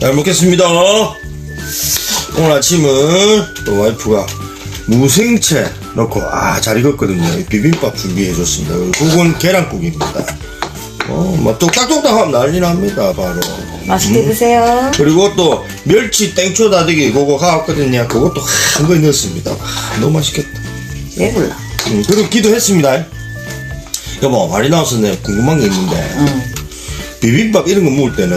잘 먹겠습니다. 오늘 아침은 또 와이프가 무생채 넣고 아 잘 익었거든요. 비빔밥 준비해줬습니다. 국은 계란국입니다. 어, 뭐 뚝딱뚝딱 하면 난리 납니다. 바로. 맛있게 드세요. 그리고 또 멸치 땡초 다대기 그거 가왔거든요. 그것도 한 거에 넣었습니다. 와, 너무 맛있겠다. 배불러. 음, 그리고 기도했습니다. 여보, 말이 나왔었네. 궁금한 게 있는데. 응. 비빔밥 이런 거 먹을 때는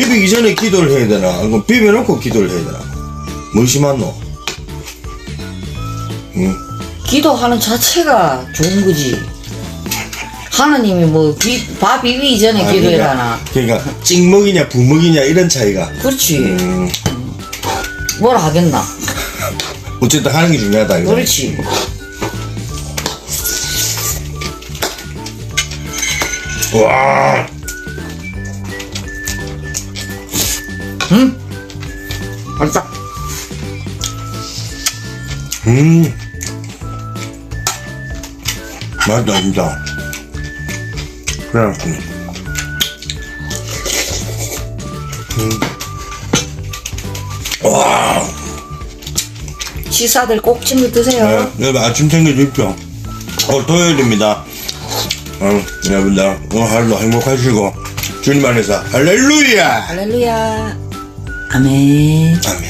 비비기 전에 기도를 해야 되나? 아니면 비벼놓고 기도를 해야 되나? 무엇이 맞노? 응? 기도하는 자체가 좋은 거지. 하나님이 뭐, 비, 밥 비비기 전에 아, 기도해라나. 그러니까, 그러니까 찍먹이냐 부먹이냐 이런 차이가 그렇지. 음, 뭐라 하겠나. 어쨌든 하는 게 중요하다 이거. 그렇지. 와 맛있다. 음. 맛있다, 진짜. 그래, 음. 와, 식사들 꼭 챙겨 드세요. 네, 여러분 아침 챙겨주십시오. 오늘 토요일입니다. 어, 여러분들, 오늘 하루도 행복하시고, 주님 안에서 할렐루야! 할렐루야. 아멘. 아멘.